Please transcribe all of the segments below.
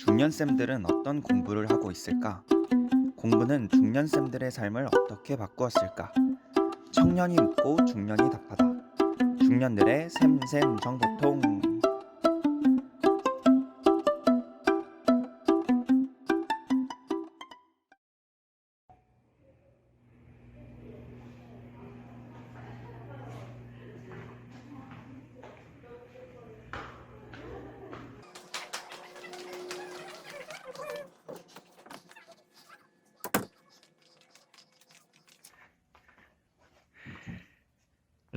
중년쌤들은 어떤 공부를 하고 있을까? 공부는 중년쌤들의 삶을 어떻게 바꾸었을까? 청년이 묻고 중년이 답하다. 중년들의 샘샘 정보통.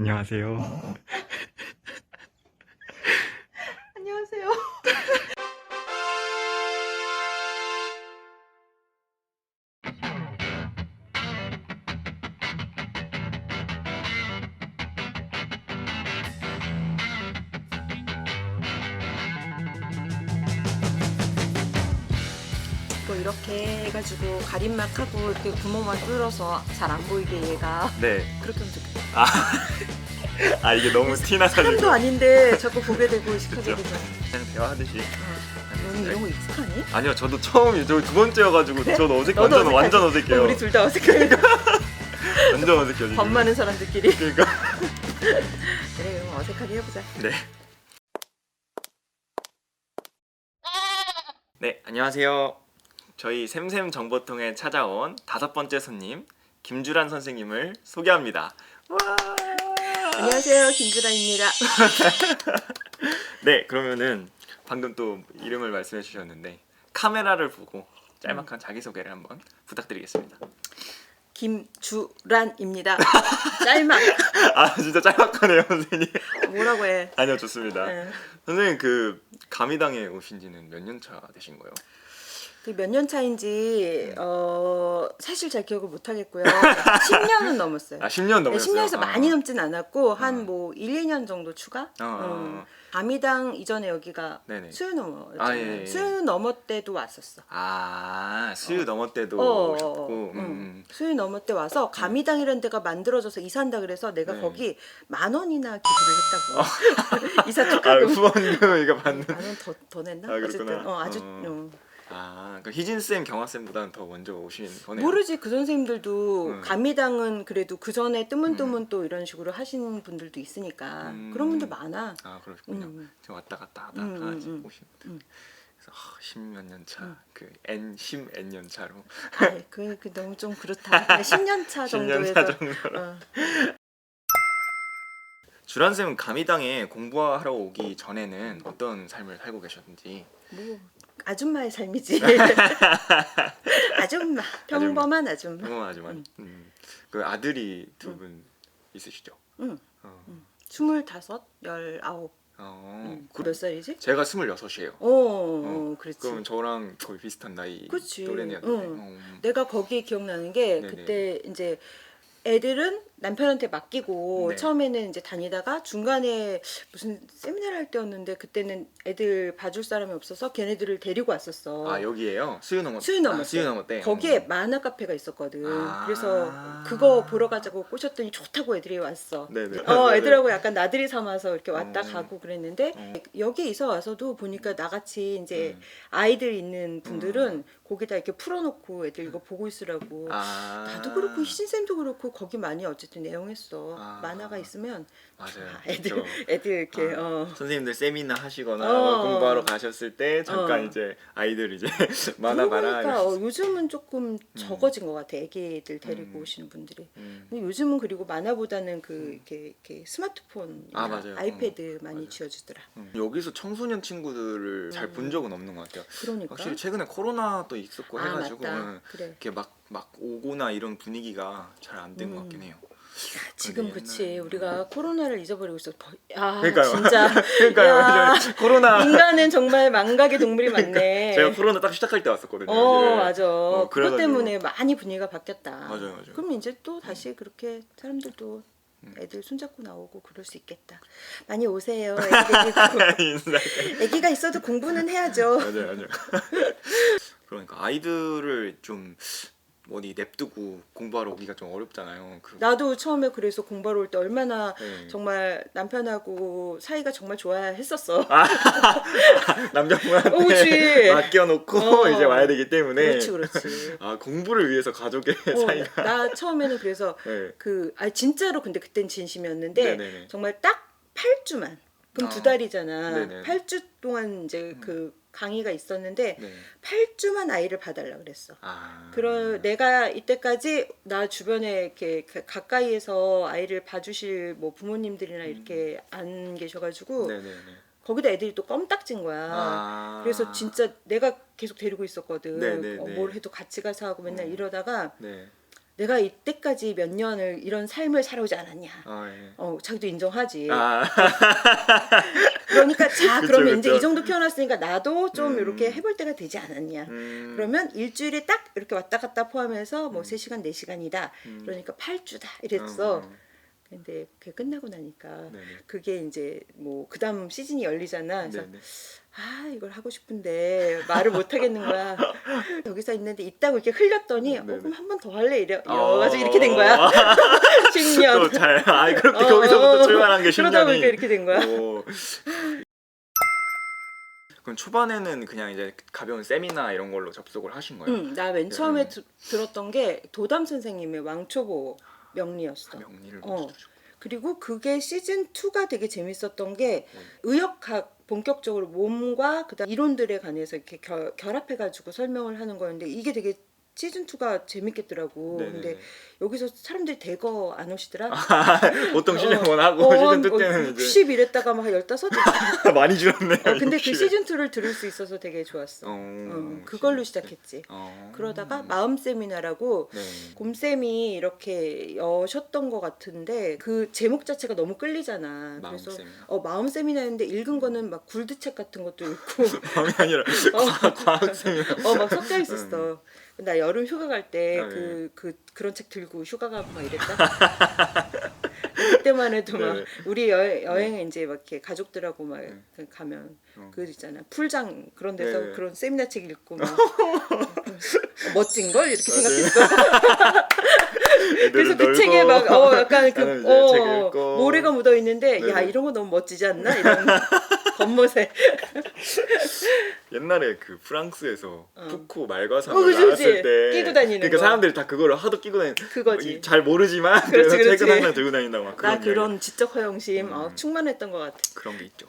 안녕하세요. 안녕하세요. 뭐 이렇게 해가지고 가림막 하고 이렇게 구멍만 뚫어서 잘 안 보이게 얘가 네. 그렇게 하면 좋겠다. 아, 아 이게 너무 티나가지고 사람도 아닌데 자꾸 보게 되고 싶어지게 되잖아. 그냥 대화하듯이. 너는 이런 거 익숙하니? 아니요, 저도 처음 저두 번째여가지고 저도 어색 너도 완전 완전? 어색해요. 우리 둘 다 어색해. 완전 어색해요 지금. 밥 많은 사람들끼리. 그러니까. 그래, 그럼 어색하게 해보자. 네. 네, 안녕하세요. 저희 샘샘 정보통에 찾아온 다섯 번째 손님 김주란 선생님을 소개합니다. 와. 안녕하세요, 김주라입니다. 네, 그러면은 방금 또 이름을 말씀해 주셨는데 카메라를 보고 음. 짤막한 자기 소개를 한번 부탁드리겠습니다. 김주란입니다. 짤막 아 진짜 짤막하네요, 선생님. 뭐라고 해? 아니요, 좋습니다. 네. 선생님 그 감이당에 오신지는 몇 년 차 되신 거예요? 몇 년 차인지 어, 사실 잘 기억을 못 하겠고요. 10년은 넘었어요. 아 10년 네, 넘었어요. 10년에서 많이 넘진 않았고 아. 한뭐 1, 2년 정도 추가. 어, 어, 음. 어. 아미당 이전에 여기가 네네. 수유 넘어. 아, 예, 예. 수유 넘어 때도 왔었어. 아 수유 넘어 때도 어, 오셨고. 음. 음. 수유 넘어 때 와서 가미당이라는 데가 만들어져서 이사한다 그래서 내가 네. 거기 만 원이나 기부를 했다고. 이사 아 축하금. 후원금 이거 받는. 만원 더, 더 냈나? 아, 그렇구나. 어쨌든 어, 아주 어. 어. 아, 그 희진 쌤, 경화 쌤보다는 더 먼저 오신 거네요. 모르지 그 선생님들도 음. 감미당은 그래도 그 전에 뜨문뜨문 또 이런 식으로 하신 분들도 있으니까 음. 그런 분들 많아. 아 그러시군요. 음. 지금 왔다 갔다 하다 음, 음, 음. 오신 분들. 음. 그래서 아, 10몇 년 차, 음. 그 N 10 N 년 차로, 아이, 그, 그 너무 좀 그렇다. 10년 차 10년 정도에서. 차 정도로. 어. 주란 쌤은 감이당에 공부하러 오기 전에는 어떤 삶을 살고 계셨는지. 뭐 아줌마의 삶이지. 아줌마 평범한 아줌마. 어, 하지만 음. 그 아들이 두 분 있으시죠? 응. 어. 스물다섯, 열아홉. 어, 응. 그, 몇 살이지? 제가 26이에요. 어, 어, 그렇지. 그럼 저랑 거의 비슷한 나이 그치. 또래네요. 응. 어. 내가 거기 기억나는 게 네네. 그때 이제 애들은 남편한테 맡기고 네. 처음에는 이제 다니다가 중간에 무슨 세미나를 할 때였는데 그때는 애들 봐줄 사람이 없어서 걔네들을 데리고 왔었어. 아 여기에요? 수유 넘어 수유 넘었어. 아, 수유 넘었대. 거기에 어. 만화 카페가 있었거든. 아. 그래서 그거 보러 가자고 꼬셨더니 좋다고 애들이 왔어. 네네. 어, 네네. 애들하고 약간 나들이 삼아서 이렇게 왔다 어. 가고 그랬는데 어. 여기 이사 와서도 보니까 나같이 이제 음. 아이들 있는 분들은 거기다 이렇게 풀어놓고 애들 이거 보고 있으라고 아 나도 그렇고 희진 쌤도 그렇고 거기 많이 어쨌든 애용했어 아. 만화가 있으면 맞아요. 아, 애들 그렇죠. 애들 이렇게 아, 어. 선생님들 세미나 하시거나 어. 공부하러 가셨을 때 잠깐 어. 이제 아이들 이제 만화 봐라. 그러니까 어. 요즘은 조금 적어진 것 같아 애기들 데리고 음. 오시는 분들이 음. 근데 요즘은 그리고 만화보다는 그 이렇게, 이렇게 스마트폰 아. 아이패드 어, 많이 맞아요. 쥐어주더라 음. 여기서 청소년 친구들을 잘본 음. 적은 없는 것 같아요. 그러니까 확실히 최근에 코로나 또 있었고 아 해가지고 응, 그래 이렇게 막 막 오거나 이런 분위기가 잘 안 된것 음. 같긴 해요. 지금 그치 우리가 코로나를 잊어버리고 있어 버- 아 그러니까요. 진짜 그러니까요. 야, 저 코로나 인간은 정말 망각의 동물이 많네 제가 코로나 딱 시작할 때 왔었거든요. 어 여기를. 맞아 그것 그래가지고. 때문에 많이 분위기가 바뀌었다 맞아요, 맞아요. 그럼 이제 또 다시 그렇게 사람들도 음. 애들 손잡고 나오고 그럴 수 있겠다 많이 오세요. 애기가 있어도 공부는 해야죠 맞아요, 맞아요. 그러니까 아이들을 좀 어디 냅두고 공부하러 오기가 좀 어렵잖아요. 그 나도 처음에 그래서 공부하러 올 때 얼마나 네. 정말 남편하고 사이가 정말 좋아야 했었어. 남자분한테 어, 그치. 맡겨놓고 어. 이제 와야 되기 때문에 그렇지, 그렇지. 아 공부를 위해서 가족의 어, 사이가 나 처음에는 그래서 네. 그, 아, 진짜로 근데 그땐 진심이었는데 네네네. 정말 딱 8주만. 그럼 아. 두 달이잖아. 네네. 음. 8주 동안 이제 그 강의가 있었는데 네. 8주만 아이를 봐달라 그랬어. 아. 그러 내가 이때까지 나 주변에 이렇게 가- 가까이에서 아이를 봐주실 뭐 부모님들이나 이렇게 안 계셔가지고 음. 네네네. 거기다 애들이 또 껌딱진 거야. 아. 그래서 진짜 내가 계속 데리고 있었거든. 어, 뭘 해도 같이 가서 하고 맨날 음. 이러다가 네. 내가 이때까지 몇 년을 이런 삶을 살아오지 않았냐. 아 예. 어, 자기도 인정하지. 아. 그러니까 자 그쵸, 그러면 이제 그쵸. 이 정도 키워놨으니까 나도 좀 음. 이렇게 해볼 때가 되지 않았냐. 음. 그러면 일주일에 딱 이렇게 왔다 갔다 포함해서 뭐 음. 3시간, 4시간이다. 음. 그러니까 8주다. 이랬어. 음, 근데 그게 끝나고 나니까 음. 네네. 그게 이제 뭐 그다음 시즌이 열리잖아. 그래서 네네. 아 이걸 하고 싶은데 말을 못 하겠는 거야. 여기서 있는데 있다고 이렇게 흘렸더니 어, 네네. 그럼 한 번 더 할래 이래 어. 이래가지고 이렇게 된 거야. 10년. 또잘 아 그렇게 어, 거기서부터 어, 출발한 게 그러다 10년이. 보니까 이렇게 된 거야. 오. 그럼 초반에는 그냥 이제 가벼운 세미나 이런 걸로 접속을 하신 거예요? 응, 나맨 처음에 두- 들었던 게 도담 선생님의 왕초보 명리였어. 명리를 어. 그리고 그게 시즌 2가 되게 재밌었던 게 네. 의역학 본격적으로 몸과 그다음 이론들에 관해서 이렇게 결, 결합해가지고 설명을 하는 거였는데 이게 되게 시즌 2가 재밌겠더라고. 네네네. 근데 여기서 사람들이 대거 안 오시더라. 보통 시즌 어, 1 하고 어, 시즌 2 어, 때는 이제 60 이랬다가 막 15? 많이 줄었네요. 어, 근데 그 60에. 시즌 2를 들을 수 있어서 되게 좋았어. 어, 어, 그걸로 시작했지. 어. 그러다가 마음 세미나라고 네. 곰쌤이 이렇게 여셨던 것 같은데 그 제목 자체가 너무 끌리잖아. 마음 그래서 세미나. 어 마음 세미나였는데 읽은 거는 막 굴드책 같은 것도 읽고 마음이 아니라 과학, 과학 세미나. 어 막 섞여 있었어. 나 여름 휴가 갈 때 아, 그 그 그런 책 들고 휴가 가고 막 이랬다. 그때만 해도 막 네. 우리 여, 여행에 이제 막 이렇게 가족들하고 막 네. 그 가면 어. 그 있잖아 풀장 그런 데서 네. 그런 세미나 책 읽고 막 멋진 걸 이렇게 아, 네. 생각했어. 그래서 그. 책에 막 어 약간 그 책 어. 모래가 묻어 있는데 야. 이런 거 너무 멋지지 않나 이런 겉멋에 옛날에 그 프랑스에서 어. 푸코 말과상 어, 그치, 나왔을. 때 끼고 다니는 그러니까 거. 사람들이 다 그거를 하도 끼고 다니 그거지. 잘 모르지만 그렇지, 그래서 그렇지. 책은 항상 들고 다닌다고 막나 그런 그런 지적 허영심 음. 어, 충만했던 것 같아. 그런 게 있죠.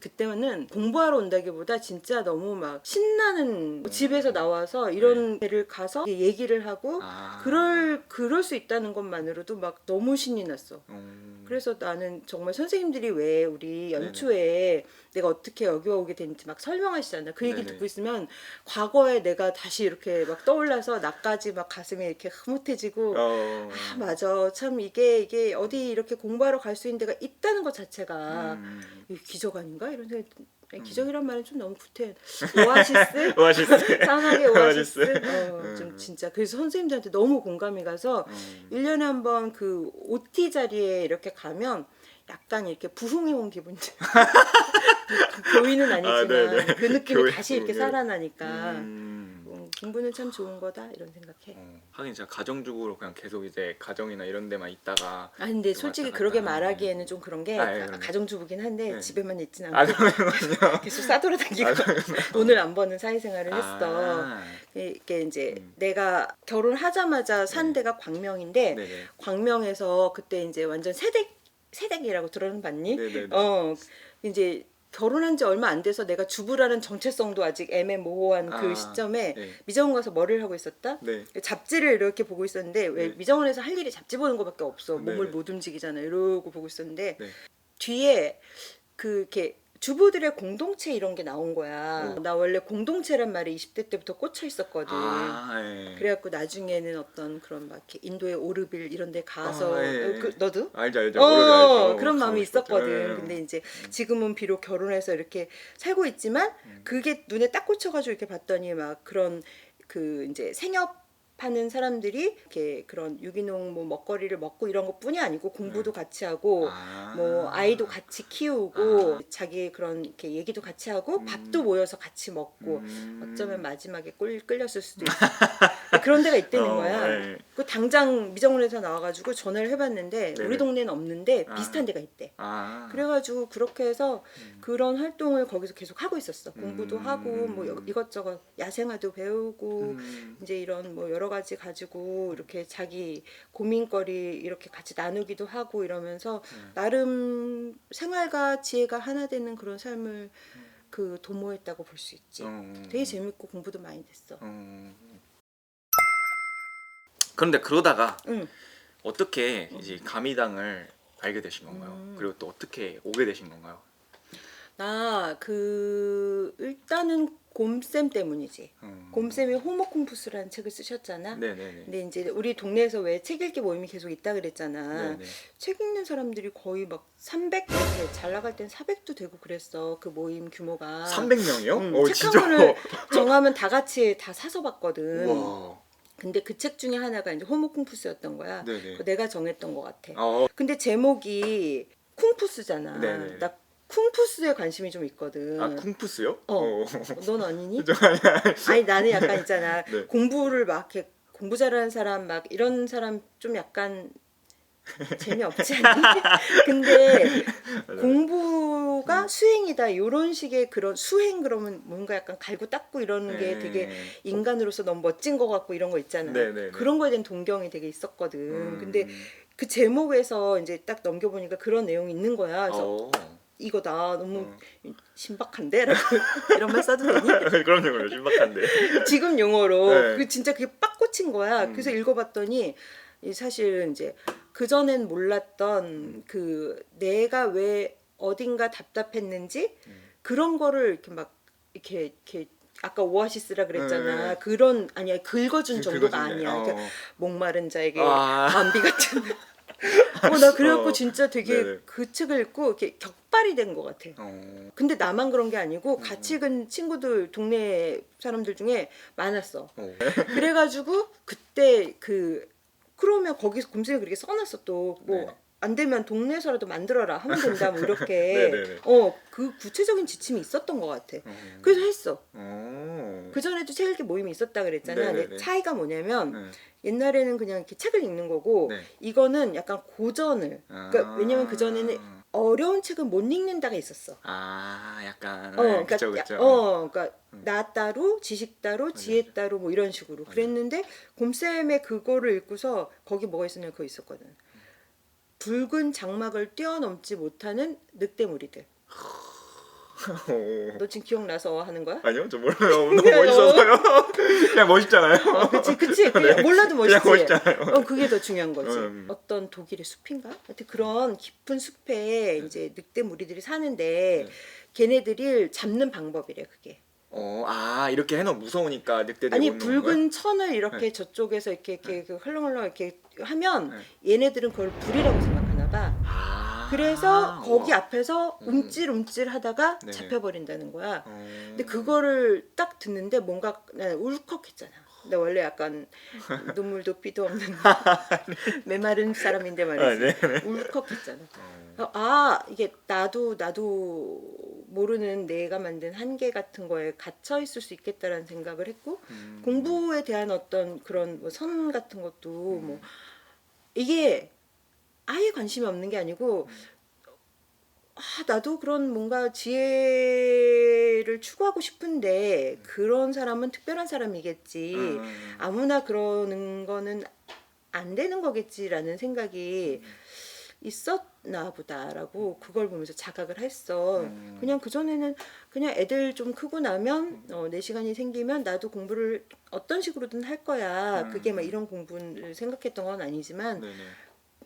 그때는 공부하러 온다기보다 진짜 너무 막 신나는 집에서 나와서 이런 데를 가서 얘기를 하고 네. 아. 그럴 그럴 수 있다는 것만으로도 막 너무 신이 났어. 음. 그래서 나는 정말 선생님들이 왜 우리 연초에 내가 어떻게 여기 오게 됐는지 막 설명하시잖아. 그 얘기 네네. 듣고 있으면 과거에 내가 다시 이렇게 막 떠올라서 나까지 막 가슴이 이렇게 흐뭇해지고 어. 아 맞아 참 이게 이게 어디 이렇게 공부하러 갈 수 있는 데가 있다는 것 자체가 음. 이 기적 아닌가 이런 생각 아니, 기적이란 말은 좀 너무 구태 오아시스 오아시스. 상하게 오아시스. 어, 좀 음. 진짜 그래서 선생님들한테 너무 공감이 가서 음. 1년에 한 번 그 OT 자리에 이렇게 가면 약간 이렇게 부흥해 온 기분. 그 교인은 아니지만 아, 네네. 그 느낌이 교회 다시 이렇게 부흥. 살아나니까 음. 음, 공부는 참 좋은 거다 이런 생각해. 어. 하긴 제가 가정주부로 그냥 계속 이제 가정이나 이런 데만 있다가 아 근데 또 솔직히 왔다 그러게 갔다. 말하기에는 좀 그런 게 아, 예, 가- 그럼요. 가정주부긴 한데 네. 집에만 있진 아 않고 그러면요. 계속 싸돌아다니고 아, 돈을 안 버는 사회생활을 했어. 아. 이게 이제 음. 내가 결혼하자마자 산 네. 데가 광명인데 네네. 광명에서 그때 이제 완전 세댁 세댁이라고 들어봤니? 네네네. 어 이제 결혼한 지 얼마 안 돼서 내가 주부라는 정체성도 아직 애매모호한 그 아, 시점에 네. 미정원 가서 머리를 하고 있었다. 네. 잡지를 이렇게 보고 있었는데 왜 네. 미정원에서 할 일이 잡지 보는 거밖에 없어. 네, 몸을 네. 못 움직이잖아. 이러고 보고 있었는데 네. 뒤에 그 이렇게 주부들의 공동체 이런 게 나온 거야. 어. 나 원래 공동체란 말에 20대 때부터 꽂혀 있었거든. 아, 예. 그래갖고 나중에는 어떤 그런 막 이렇게 인도의 오르빌 이런 데 가서 아, 예. 어, 그, 너도? 알죠 알죠. 어, 모르죠, 알죠. 그런 마음이. 있었거든. 예. 근데 이제 지금은 비록 결혼해서 이렇게 살고 있지만 음. 그게 눈에 딱 꽂혀가지고 이렇게 봤더니 막 그런 그 이제 생협 자립하는 사람들이 이렇게 그런 유기농 뭐 먹거리를 먹고 이런 것뿐이 아니고 공부도 같이 하고 아. 뭐 아이도 같이 키우고 자기 그런 이렇게 얘기도 같이 하고 음. 밥도 모여서 같이 먹고 음. 어쩌면 마지막에 꿀 끌렸을 수도 있어. 그런 데가 있다는 어, 거야. 네. 그 당장 미정원에서 나와가지고 전화를 해봤는데 네네. 우리 동네는 없는데 아. 비슷한 데가 있대. 아. 그래가지고 그렇게 해서 그런 활동을 거기서 계속 하고 있었어. 공부도 음. 하고 뭐 여- 이것저것 야생화도 배우고 음. 이제 이런 뭐 여러 가지 가지고 이렇게 자기 고민거리 이렇게 같이 나누기도 하고 이러면서 음. 나름 생활과 지혜가 하나 되는 그런 삶을 그 도모했다고 볼 수 있지. 음. 되게 재밌고 공부도 많이 됐어. 음. 그런데 그러다가 응. 어떻게 이제 가미당을 알게 되신 건가요? 음. 그리고 또 어떻게 오게 되신 건가요? 나 그 일단은 곰쌤 때문이지. 음. 곰쌤이 호모콤푸스라는 책을 쓰셨잖아. 네네네. 근데 이제 우리 동네에서 왜 책 읽기 모임이 계속 있다 그랬잖아. 네네. 책 읽는 사람들이 거의 막 300, 이렇게 잘 나갈 땐 400도 되고 그랬어. 그 모임 규모가. 300명이요? 응, 어, 책 진짜. 한 권을 정하면 다 같이 다 사서 봤거든. 와. 근데 그 책 중에 하나가 이제 호모 쿵푸스였던 거야. 네네. 그거 내가 정했던 것 같아. 어. 근데 제목이 쿵푸스잖아. 네네. 나 쿵푸스에 관심이 좀 있거든. 아 쿵푸스요? 어. 넌 아니니? 아니 나는 약간 있잖아. 네. 공부를 막 이렇게 공부 잘하는 사람 막 이런 사람 좀 약간 재미없지 않니? 근데 음. 공부가 수행이다 이런 식의 그런 수행 그러면 뭔가 약간 갈고 닦고 이러는 게 되게 네. 인간으로서 너무 멋진 것 같고 이런 거 있잖아. 네네네. 그런 거에 대한 동경이 되게 있었거든. 음. 근데 그 제목에서 이제 딱 넘겨보니까 그런 내용이 있는 거야. 그래서 어. 이거다 너무 어. 신박한데? 라고 이런 말 써도 되니? 그럼요, 그럼요. 신박한데. 지금 용어로 네. 그 진짜 그게 빡 꽂힌 거야. 음. 그래서 읽어봤더니 이 사실 이제 그 전엔 몰랐던 그 내가 왜 어딘가 답답했는지 음. 그런 거를 이렇게 막 이렇게 이렇게 아까 오아시스라 그랬잖아. 네. 그런 아니야 긁어준 정도가 긁어준 게, 아니야. 어. 그러니까 목마른 자에게 아. 밤비 같은. 어, 나 그래갖고 어. 진짜 되게 네네. 그 책을 읽고 이렇게 격발이 된 것 같아. 어. 근데 나만 그런 게 아니고 음. 같이 읽은 친구들 동네 사람들 중에 많았어. 어. 그래가지고 그때 그 그러면 거기서 곰쌤이 그렇게 써놨어 또 네. 뭐안 되면 동네에서라도 만들어라 하면 된다 뭐 이렇게 네네네. 어그 구체적인 지침이 있었던 것 같아. 어. 그래서 했어. 어. 그 전에도 책 읽기 모임이 있었다 그랬잖아. 네네네. 차이가 뭐냐면 네. 옛날에는 그냥 이렇게 책을 읽는 거고 네. 이거는 약간 고전을. 그러니까 아. 왜냐면 그 전에는 어려운 책은 못 읽는다가 있었어. 아, 약간 어, 네, 그러니까, 그쵸, 야- 그쵸. 어, 그러니까 음. 나 따로, 지식 따로, 지혜 맞아요. 따로 뭐 이런 식으로 그랬는데 곰쌤의 그거를 읽고서 거기 뭐가 있었냐면 그거 있었거든. 붉은 장막을 뛰어넘지 못하는 늑대무리들. 어. 너 지금 기억나서 하는 거야? 아니요, 저 몰라요. 너무 멋있어서요. 그냥 멋있잖아요. 어, 그치, 그치. 그냥 몰라도 멋있지. 그냥 멋있잖아요. 어, 그게 더 중요한 거지. 음. 어떤 독일의 숲인가? 하여튼 그런 깊은 숲에 이제 늑대 무리들이 사는데 네. 걔네들을 잡는 방법이래, 그게. 어, 아 이렇게 해놓으면 무서우니까 늑대들이 아니 거야? 붉은 천을 이렇게 저쪽에서 이렇게 이렇게 그 흘렁흘렁 이렇게 하면 네. 얘네들은 그걸 불이라고 생각하나 봐. 아, 그래서 거기 우와. 앞에서 음. 움찔움찔 하다가 네네. 잡혀버린다는 거야. 어. 근데 그거를 딱 듣는데 뭔가 나는 울컥했잖아. 나 원래 약간 눈물도 피도 없는 메마른 사람인데 아, 말이지. 네. 네. 울컥했잖아. 어. 아 이게 나도 나도 모르는 내가 만든 한계 같은 거에 갇혀 있을 수 있겠다라는 생각을 했고 음. 공부에 대한 어떤 그런 뭐 선 같은 것도 음. 뭐 이게 아예 관심이 없는 게 아니고 음. 아 나도 그런 뭔가 지혜를 추구하고 싶은데 그런 사람은 특별한 사람이겠지 음. 아무나 그러는 거는 안 되는 거겠지라는 생각이 음. 있었나 보다라고 그걸 보면서 자각을 했어. 음. 그냥 그 전에는 그냥 애들 좀 크고 나면 어, 내 시간이 생기면 나도 공부를 어떤 식으로든 할 거야. 음. 그게 막 이런 공부를 생각했던 건 아니지만 네네.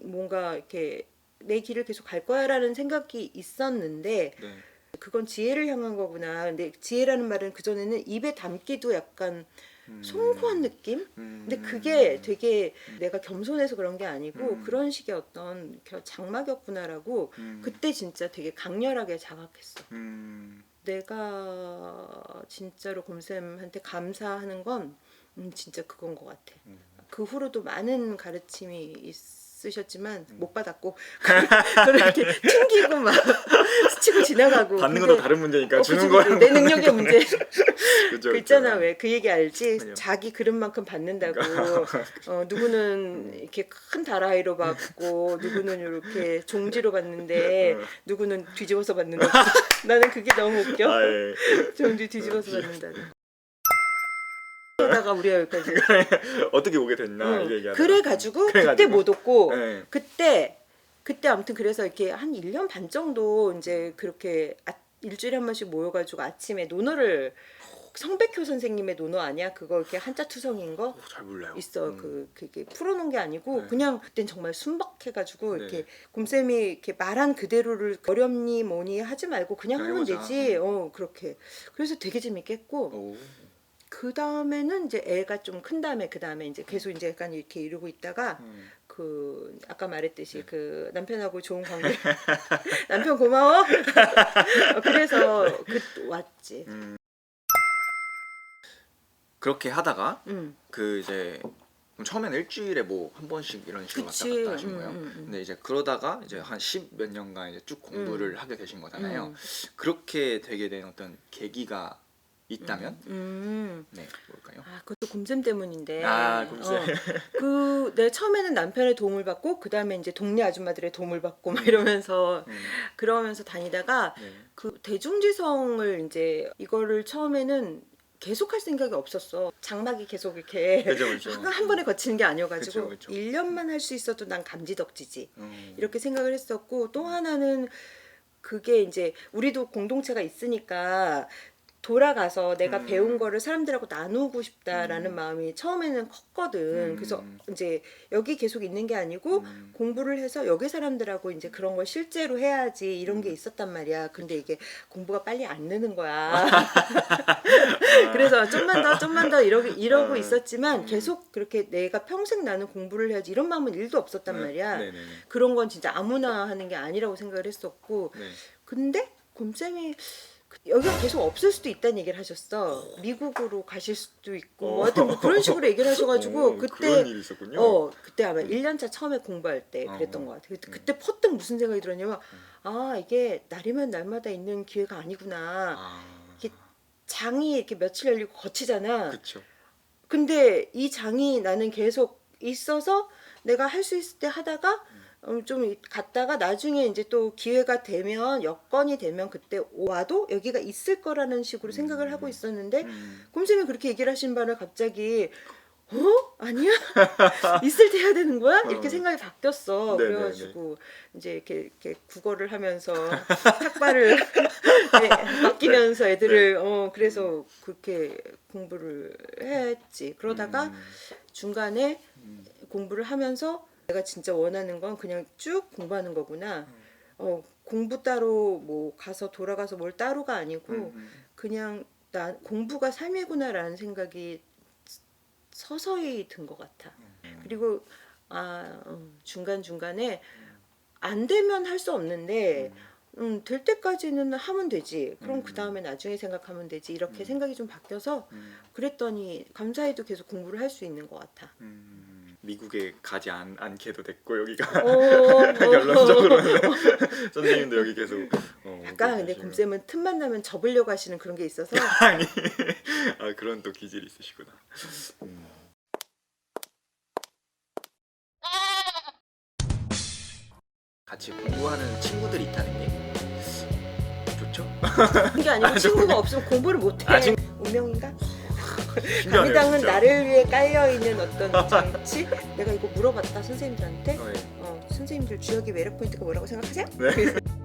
뭔가 이렇게 내 길을 계속 갈 거야라는 생각이 있었는데 네. 그건 지혜를 향한 거구나. 근데 지혜라는 말은 그 전에는 입에 담기도 약간 음. 송구한 느낌? 음. 근데 그게 되게 내가 겸손해서 그런 게 아니고 음. 그런 식의 어떤 겨- 장막이었구나라고 음. 그때 진짜 되게 강렬하게 자각했어. 음. 내가 진짜로 곰쌤한테 감사하는 건 음, 진짜 그건 것 같아. 음. 그 후로도 많은 가르침이 있 으셨지만 음. 못 받았고 그걸 이렇게 튕기고 막 스치고 지나가고 받는 근데- 것도 다른 문제니까 어, 주는 거랑 내 능력의 문제 그죠, 그 있잖아. 왜 그 얘기 알지 아니요. 자기 그릇만큼 받는다고 어, 누구는 이렇게 큰 다라이로 받고 누구는 이렇게 종지로 받는데 어. 누구는 뒤집어서 받는다 나는 그게 너무 웃겨 아, 예. 종지 뒤집어서 받는다는 그러다가 우리가 여기까지 어떻게 오게 됐나 응. 이게 얘기하다가. 그래 가지고 그때. 못 얻고 예. 그때 그때 아무튼 그래서 이렇게 한 1년 반 정도 이제 그렇게 아, 일주일에 한 번씩 모여 가지고 아침에 논어를 성백효 선생님의 논어 아니야? 그거 이렇게 한자 투성인 거 오, 잘 몰라요. 있어. 음. 그 그게 풀어놓은 게 아니고 네. 그냥 그땐 정말 순박해가지고 네. 이렇게 곰쌤이 이렇게 말한 그대로를 어렵니 뭐니 하지 말고 그냥 하면. 되지. 어 그렇게. 그래서 되게 재밌게 했고 오. 그 다음에는 이제 애가 좀 큰 다음에 그 다음에 이제 계속 이제 약간 이렇게 이러고 있다가 음. 그 아까 말했듯이 네. 그 남편하고 좋은 관계 남편 고마워 어, 그래서 그 왔지 음. 그렇게 하다가 음 그 이제 처음에는 일주일에 뭐 한 번씩 이런 식으로 그치. 왔다 갔다 하신 음, 거예요. 음, 음. 근데 이제 그러다가 이제 한 십 몇 년간 이제 쭉 공부를 하게 되신 거잖아요. 음. 그렇게 되게 된 어떤 계기가 있다면 음. 네 뭘까요? 아 그것도 곰쌤 때문인데 아, 곰쌤. 그내 처음에는 남편의 도움을 받고 그 다음에 이제 동네 아줌마들의 도움을 받고 막 이러면서 음. 그러면서 다니다가 네. 그 대중지성을 이제 이거를 처음에는 계속 할 생각이 없었어 장막이 계속 이렇게 그죠 그죠. 한, 한 번에 거치는 게 아니어가지고 그쵸, 그쵸. 1년만 할 수 있어도 난 감지덕지지 음. 이렇게 생각을 했었고 또 하나는 그게 이제 우리도 공동체가 있으니까 돌아가서 내가 음. 배운 거를 사람들하고 나누고 싶다라는 음. 마음이 처음에는 컸거든. 음. 그래서 이제 여기 계속 있는 게 아니고 음. 공부를 해서 여기 사람들하고 이제 그런 걸 실제로 해야지 이런 음. 게 있었단 말이야. 근데 이게 공부가 빨리 안 느는 거야. 그래서 좀만 더 좀만 더 이러고 이러고 아. 있었지만 음. 계속 그렇게 내가 평생 나는 공부를 해야지 이런 마음은 일도 없었단 말이야. 네, 네, 네. 그런 건 진짜 아무나 하는 게 아니라고 생각을 했었고 네. 근데 곰쌤이 그- 여기가 계속 없을 수도 있다는 얘기를 하셨어. 미국으로 가실 수도 있고 뭐 하여튼 뭐 그런 식으로 얘기를 하셔가지고 어, 그때 그런 일이 있었군요. 어 그때 아마 1년차 처음에 공부할 때 그랬던 어. 것 같아. 그때, 음. 그때 퍼뜩 무슨 생각이 들었냐면 아 이게 날이면 날마다 있는 기회가 아니구나. 아. 장이 이렇게 며칠 열리고 거치잖아. 그렇죠. 근데 이 장이 나는 계속 있어서 내가 할 수 있을 때 하다가 음, 좀 갔다가 나중에 이제 또 기회가 되면 여건이 되면 그때 와도 여기가 있을 거라는 식으로 생각을 하고 있었는데 음. 곰쌤이 그렇게 얘기를 하신 바를 갑자기 어 아니야 있을 때 해야 되는 거야 이렇게 어. 생각이 바뀌었어 네네네. 그래가지고 이제 이렇게, 이렇게 국어를 하면서 탁발을 네, 맡기면서 애들을 어 그래서 그렇게 공부를 했지 그러다가 음. 중간에 음. 공부를 하면서 내가 진짜 원하는 건 그냥 쭉 공부하는 거구나. 어, 공부 따로 뭐 가서 돌아가서 뭘 따로가 아니고 음. 그냥 나 공부가 삶이구나라는 생각이 서서히 든 것 같아. 음. 그리고 아 중간 중간에 안 되면 할 수 없는데 음, 될 때까지는 하면 되지. 그럼 음. 그 다음에 나중에 생각하면 되지. 이렇게 음. 생각이 좀 바뀌어서 음. 그랬더니 감사히도 계속 공부를 할 수 있는 것 같아. 음. 미국에 가지 않, 않게 도 됐고 여기가 어, 결론적으로는 선생님도 여기 계속 어, 약간 근데. 곰쌤은 틈만 나면 접으려고 하시는 그런 게 있어서 아니 아 그런 또 기질이 있으시구나. 음. 같이 공부하는 친구들이 있다는 게 좋죠? 그게 아니고 친구가 없으면 공부를 못해 아, 친- 운명인가? 신기하네요, 강의당은 진짜. 나를 위해 깔려있는 어떤 장치? 내가 이거 물어봤다 선생님들한테 어, 예. 어, 선생님들 주역의 매력 포인트가 뭐라고 생각하세요? 네.